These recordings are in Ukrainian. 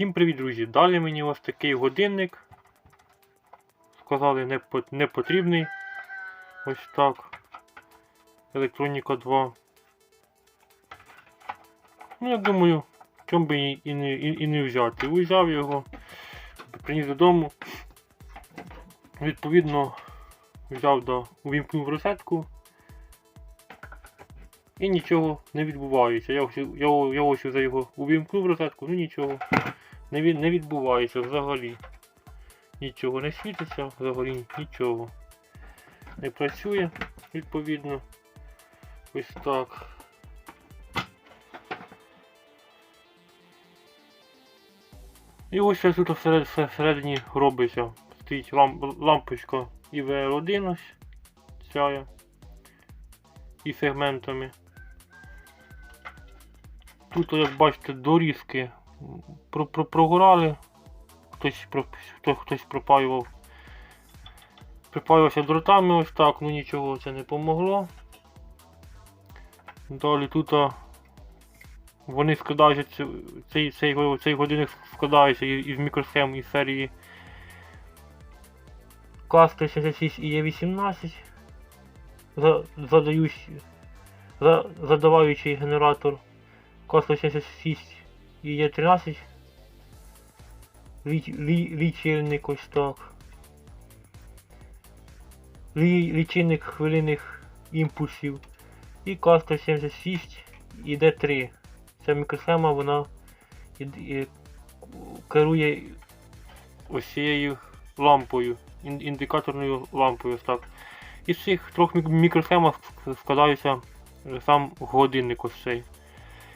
Всім привіт, друзі! Далі мені ось такий годинник. Сказали, не, потрібний. Ось так. Електроніка 2. Ну, я думаю, чому би і, і, і, і не взяти. Узяв його, приніс додому. Відповідно, взяв да, увімкнув розетку. І нічого не відбувається. Я, ось- я, я ось за його увімкнув розетку, ну нічого не, не відбувається взагалі. Нічого не світиться, взагалі нічого. Не працює, відповідно. Ось так. І ось тут всередині робиться. Стоїть лам, лампочка ІВР1 ось ця і сегментами. Тут, як бачите, дорізки про, про, прогорали. Хтось, хто, хтось пропаював. Припаювався дротами ось так, ну нічого це не помогло. Далі тут вони складаються, цей, цей, цей годинник складається із, мікросхем із серії КАС-36 і Е18. За, задаючий, за, генератор КАС-166 і Е13. Лічильник ось так. Лічильник хвилинних імпульсів. І КАС-176 і Д3. Ця мікросхема вона керує ось лампою, індикаторною лампою. Так. Із цих трьох мік- мікросхемах складаються е, сам годинник ось цей.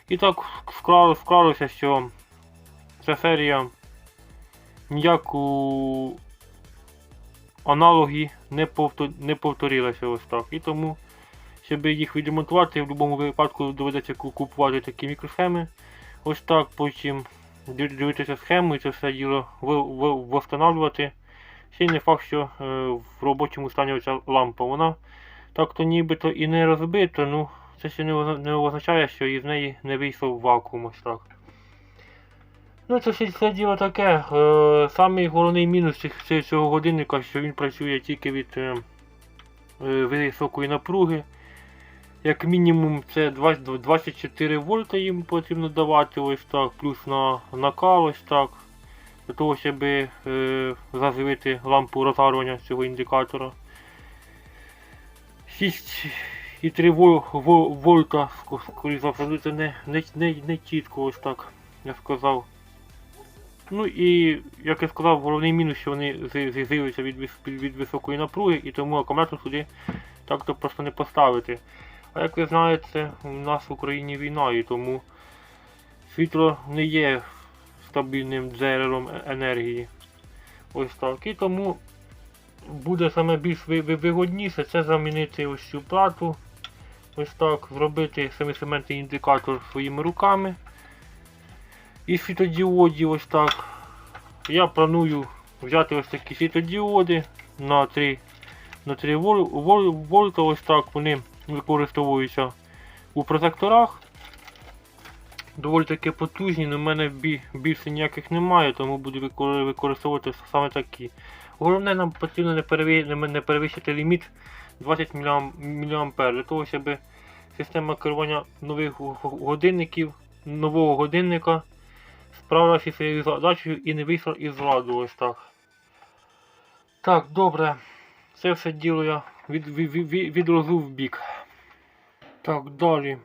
І так склало- склалося, що ця серія ніяку аналоги не, повтор... не повторилася ось так. І тому, щоб їх відремонтувати, в будь-якому випадку доведеться купувати такі мікросхеми. Ось так, потім дивитися схему і це все діло встановлювати. Ще не факт, що е, в робочому стані оця лампа. Вона так-то нібито і не розбита, ну це ще не, означає, що із неї не вийшов вакуум так. Ну, це все, діло таке. Е, самий головний мінус цього годинника, що він працює тільки від е, е, високої напруги. Як мінімум це 20 24 вольта їм потрібно давати ось так, плюс на накал ось так. Для того, щоб е, заживити лампу розгарювання цього індикатора. 6,3 вол, вол, вольта, скоріше за ну, це не, не, не, не чітко ось так, я сказав. Ну і, як я сказав, головний мінус, що вони з'явилися від, від, від високої напруги, і тому акумулятор сюди так-то просто не поставити. А як ви знаєте, у нас в Україні війна, і тому світло не є стабільним джерелом е- енергії. Ось так. І тому буде саме більш ви- ви- вигодніше це замінити ось цю плату. Ось так, зробити семисементний індикатор своїми руками. І світодіодів ось так. Я планую взяти ось такі світодіоди на 3, на 3 вол, вол, вольта. Ось так вони використовуються у прозекторах. Доволі таки потужні, але в мене більше ніяких немає, тому буду використовувати саме такі. Головне, нам потрібно не перевищити ліміт 20 мА для того, щоб система керування нових го- го- годинників, нового годинника справилася зі своєю задачею і не вийшла із ладу ось так. Так, добре. Це все діло я від, від, від, відразу в бік. Так, далі.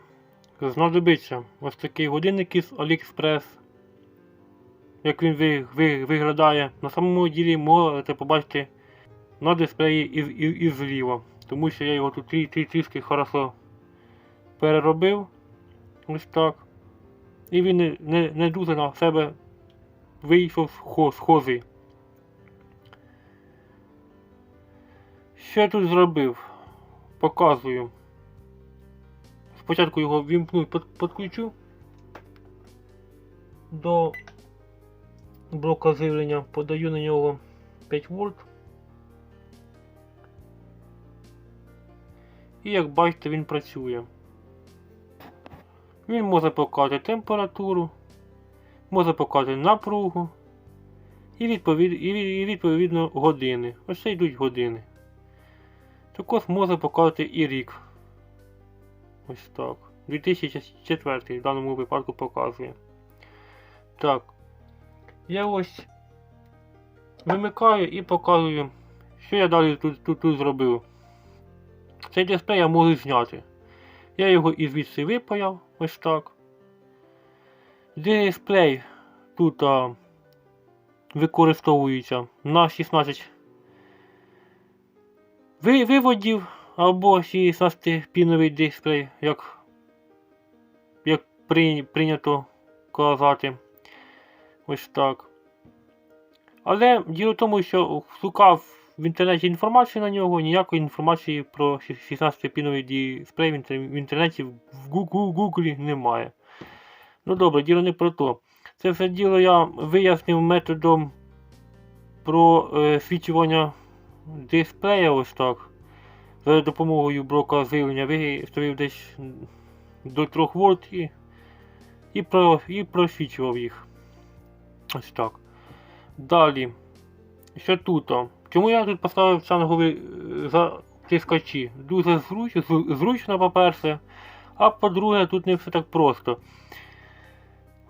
Знадобиться ось такий годинник із AliExpress. Як він ви, ви, виглядає. На самому ділі можете побачити на дисплеї із, із, із зліва. Тому що я його тут трі, трі, трішки хорошо переробив. Ось так. І він не, не, не дуже на себе вийшов схо- схожий. Що я тут зробив? Показую. Спочатку його вімкну підключу до блока живлення, подаю на нього 5 вольт. І як бачите, він працює. Він може показати температуру, може показати напругу і, відповід, і, відповідно години. Ось це йдуть години. Також може показати і рік. Ось так. 2004 в даному випадку показує. Так. Я ось вимикаю і показую, що я далі тут, тут, тут зробив. Цей дисплей я можу зняти. Я його і звідси випаяв, ось так. Дисплей тут а, використовується на 16 виводів або 16 піновий дисплей, як, як при, прийнято казати. Ось так. Але діло в тому, що шукав в інтернеті інформацію на нього, ніякої інформації про 16-піновий дисплей в інтернеті в Гуглі немає. Ну добре, діло не про то. Це все діло я вияснив методом про свічування дисплея ось так. За допомогою блока живлення виставив десь до 3 вольт і, і, про, і просвічував їх. Ось так. Далі. Що тут? Чому я тут поставив цангові е, затискачі? Дуже зруч, зру- зручно, по-перше. А по-друге, тут не все так просто.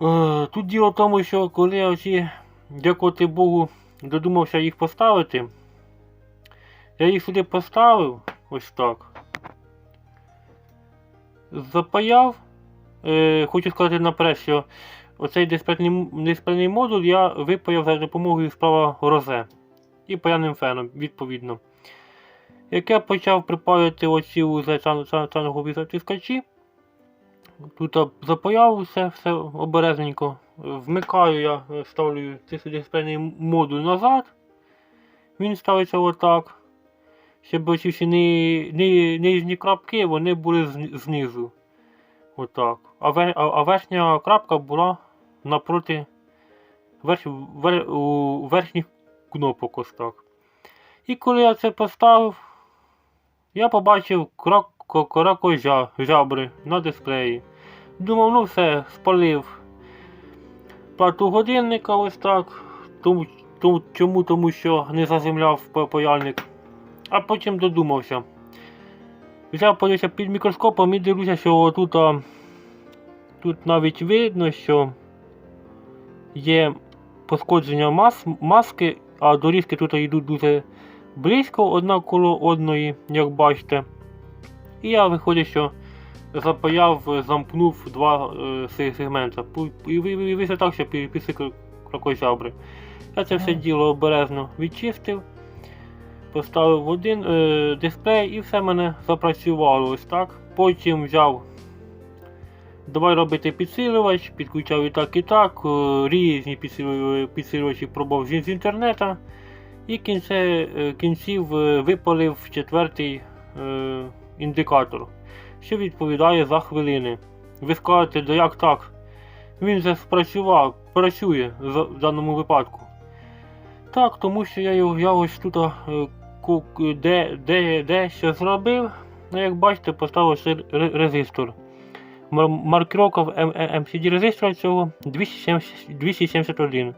Е, тут діло в тому, що коли я оці, дякувати Богу, додумався їх поставити, я їх сюди поставив, ось так. Запаяв. Е, хочу сказати наперед, що оцей дисплейний модуль я випаяв за допомогою справа розе і паяним феном, відповідно. Як я почав припаювати оці уже цангові затискачі, тут запаяв все, обережненько. Вмикаю я, е, ставлю дисплейний модуль назад. Він ставиться отак. Щоб оці всі ни, ни, нижні крапки вони були знизу. Отак. А, вер, а, а верхня крапка була напроти верх, вер, у верхніх кнопок ось так. І коли я це поставив, я побачив кракожабри на дисплеї. Думав, ну все, спалив плату годинника ось так. Тому, тому, чому? Тому що не заземляв паяльник. А потім додумався. Взяв подивився під мікроскопом і дивлюся, що тут, а, тут навіть видно, що є пошкодження мас, маски, а доріжки тут йдуть дуже близько одна коло одної, як бачите. І я виходить, що запаяв, замкнув два е, сегмента. І ви- ви- вийшло так, що пі- після крокозябри. Я це все діло обережно відчистив, поставив один е, дисплей і все мене запрацювало ось так. Потім взяв, давай робити підсилювач, підключав і так, і так. е, Різні підсилювачі, пробував з інтернету. І кінце, е, кінців е, випалив четвертий е, індикатор, що відповідає за хвилини. Ви скажете, да як так? Він же спрацював, працює в даному випадку. Так, тому що я, його- я ось тут де, де, де що зробив. Ну, як бачите, поставив ще резистор. Мар- Маркировка в MCD резистора цього 270, 271.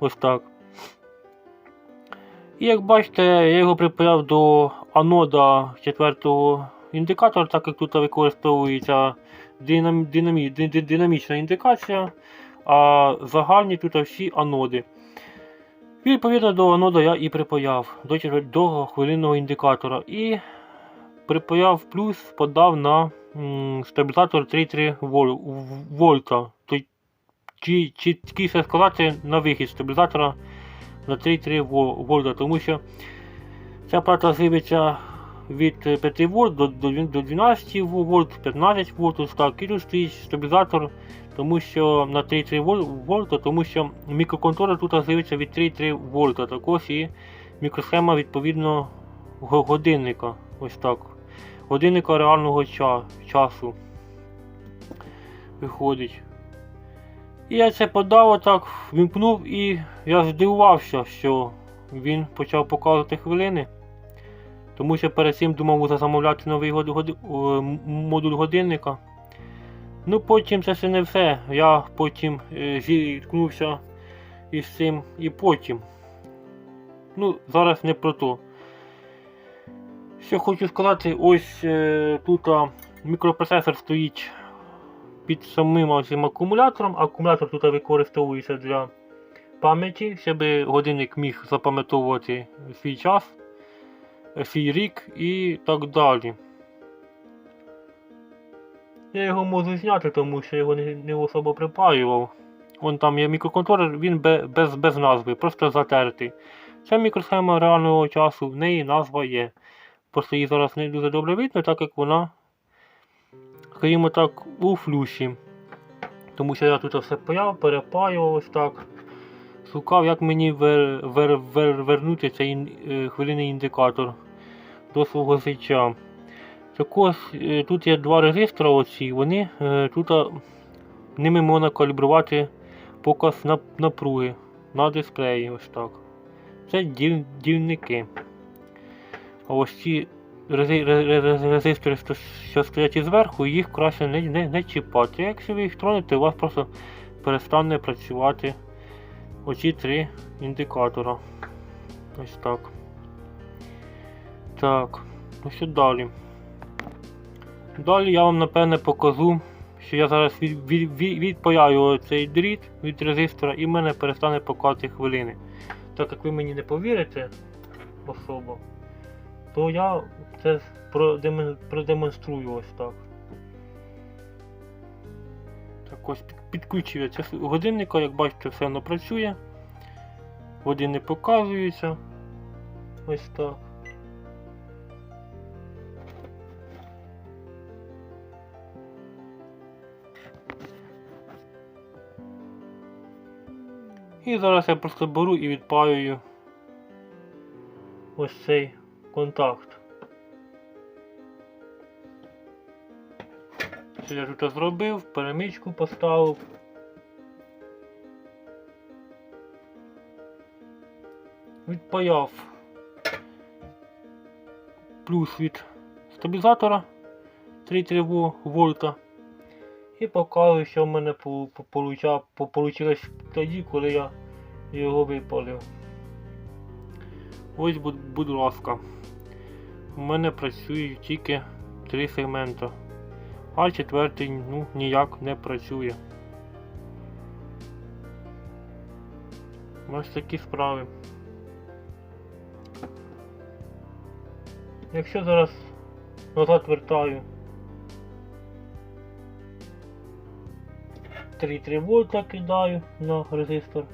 Ось так. І як бачите, я його припаяв до анода четвертого індикатора, так як тут використовується динам, динамі, ди- ди- динамічна індикація, а загальні тут всі аноди. Відповідно до анода я і припаяв до, хвилинного індикатора. І припаяв плюс, подав на стабілізатор 3,3 вол, вольта. Чи, чіткіше сказати на вихід стабілізатора на 3,3 во- вольта, тому що ця плата живиться від е, 5 вольт до, до, до 12 вольт, 15 вольт, так. І тут стоїть стабілізатор, тому що на 3,3 вол- вольта, тому що мікроконтролер тут живиться від 3,3 вольта. Також і мікросхема відповідно годинника. Ось так. Годинника реального часу виходить. І я це подав отак, вімкнув і я здивувався, що він почав показувати хвилини. Тому що перед цим думав замовляти новий год- годи- модуль годинника. Ну потім це ще не все. Я потім е, зіткнувся із цим і потім. Ну, зараз не про то. Що хочу сказати, ось е, тут мікропроцесор стоїть під самим цим акумулятором. Акумулятор тут використовується для пам'яті, щоб годинник міг запам'ятовувати свій час, свій рік і так далі. Я його можу зняти, тому що його не, не особо припаював. Вон там є мікроконтролер, він без, без назви, просто затертий. Це мікросхема реального часу, в неї назва є. Просто її зараз не дуже добре видно, так як вона, скажімо так, у флюсі. Тому що я тут все паяв, перепаював ось так. Шукав, як мені вер, вер, вер, вернути цей е, хвилинний індикатор до свого життя. Також е, тут є два резистора оці, вони е, тут ними можна калібрувати показ на, напруги на дисплеї. Ось так. Це діль, дільники. А ось ці рези- ре- ре- ре- резистори, що- стоять зверху, їх краще не, не, не чіпати. Якщо ви їх тронете, у вас просто перестане працювати оці три індикатора. Ось так. Так, ну що далі? Далі я вам напевне покажу, що я зараз від, від, від, відпаяю цей дріт від резистора і в мене перестане показувати хвилини. Так як ви мені не повірите особо, то я це продемонструю ось так. Так ось підключив я це годинника, як бачите, все воно працює. Години показуються. Ось так. І зараз я просто беру і відпаюю ось цей контакт. Що я тут зробив, перемичку поставив. Відпаяв плюс від стабілізатора 3,3 вольта. І показую, що в мене получилось тоді, коли я його випалив. Ось, будь ласка. У мене працюють тільки три сегмента. А четвертий ну, ніяк не працює. Ось такі справи. Якщо зараз назад вертаю 3,3 вольта кидаю на резистор.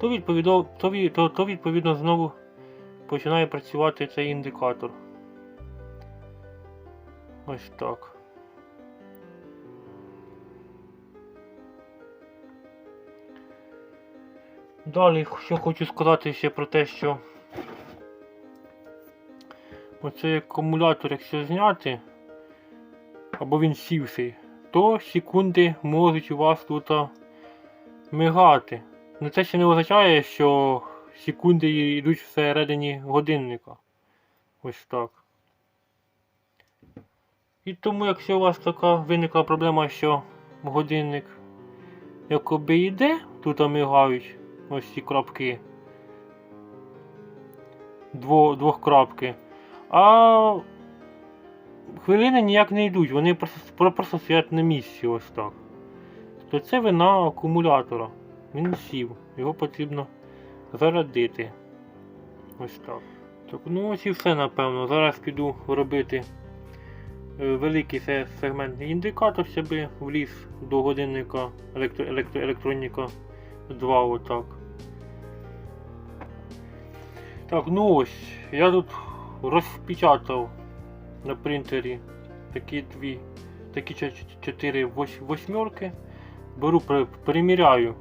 То відповідно, то, то, то відповідно знову починає працювати цей індикатор. Ось так. Далі, що хочу сказати ще про те, що оцей акумулятор, якщо зняти, або він сівший, то секунди можуть у вас тут мигати. Ну це ще не означає, що секунди йдуть всередині годинника. Ось так. І тому, якщо у вас така виникла проблема, що годинник якоби йде, тут мигають ось ці крапки. Дво, двохкрапки. А хвилини ніяк не йдуть, вони просто, про- просто стоять на місці ось так. То це вина акумулятора. Він сів, його потрібно зарядити. Ось так. Так, ну ось і все напевно. Зараз піду робити е, великий се- сегментний індикатор, щоб вліз до годинника електро, електро, електроніка 2 отак. Так, ну ось, я тут розпечатав на принтері такі дві, такі чо- чо- чотири восьмерки. Беру, переміряю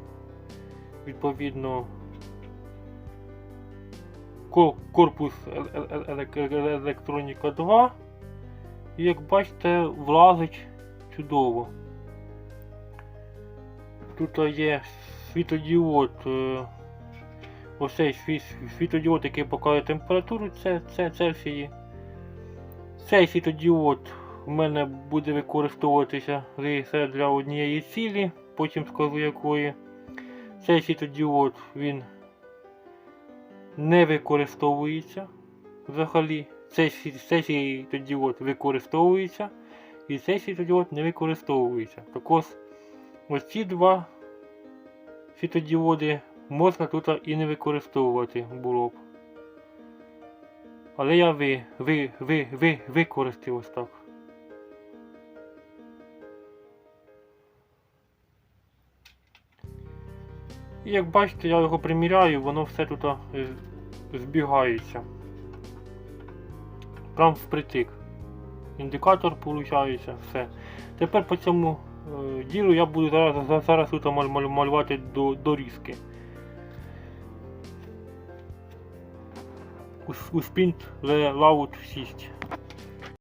відповідно корпус ел- ел- елек- електроніка 2. І як бачите, влазить чудово. тут є світодіод. е, Ось цей світодіод, який показує температуру, це, це Цельсії. Цей світодіод у мене буде використовуватися для однієї цілі, потім скажу якої. Цей світодіод він не використовується взагалі. Цей, сві- цей світодіод використовується і цей світодіод не використовується. Також ось ці два світодіоди можна тут і не використовувати було б. Але я ви, ви, ви, ви, використав ось так. І як бачите, я його приміряю, воно все тут е, збігається. Прям впритик. Індикатор виходить, все. Тепер по цьому е, ділу я буду зараз, зараз тут малювати до, дорізки. У, у спінт лаут 6.